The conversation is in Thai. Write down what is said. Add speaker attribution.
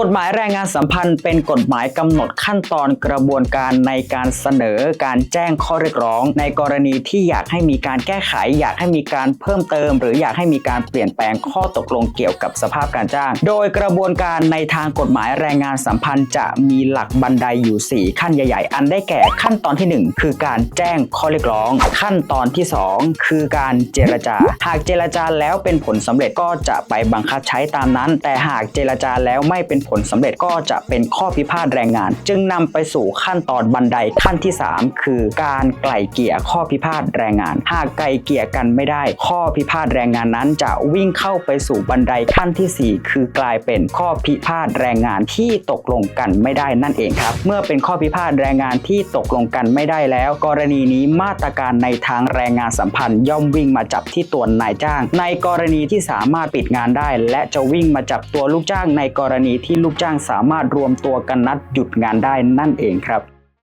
Speaker 1: กฎหมายแรงงานสัมพันธ์เป็นกฎหมายกำหนดขั้นตอนกระบวนการในการเสนอการแจ้งข้อเรียกร้อง ในกรณีที่อยากให้มีการแก้ไข อยากให้มีการเพิ่มเติม หรืออยากให้มีการเปลี่ยนแปลงข้อตกลงเกี่ยวกับสภาพการจ้าง โดยกระบวนการในทางกฎหมายแรงงานสัมพันธ์ จะมีหลักบันไดอยู่ 4 ขั้นใหญ่ ๆ อันได้แก่ขั้นตอนที่ 1 คือการแจ้งข้อเรียกร้อง ขั้นตอนที่ 2 คือการเจรจา หากเจรจาแล้วเป็นผลสำเร็จก็จะไปบังคับใช้ตามนั้น แต่หากเจรจาแล้วไม่เป็นผลสำเร็จก็จะเป็นข้อพิพาทแรงงาน จึงนำไปสู่ขั้นตอนบันไดขั้นที่ 3 คือการไกล่เกลี่ยข้อพิพาทแรงงาน หากไกล่เกลี่ยกันไม่ได้ ข้อพิพาทแรงงานนั้น จะวิ่งเข้าไปสู่บันไดขั้นทีสี่ 4 คือกลายเป็นข้อพิพาทแรงงานที่ตกลงกันไม่ได้นั่นเองครับ เมื่อเป็นข้อพิพาทแรงงานที่ตกลงกันไม่ได้แล้ว กรณีนี้มาตรการในทางแรงงานสัมพันธ์ย่อมวิ่งมาจับที่ตัวนายจ้าง ในกรณีที่สามารถปิดงานได้ และจะวิ่งมาจับตัวลูกจ้างในกรณีที่ลูกจ้างสามารถรวมตัวกันนัดหยุดงานได้นั่นเองครับ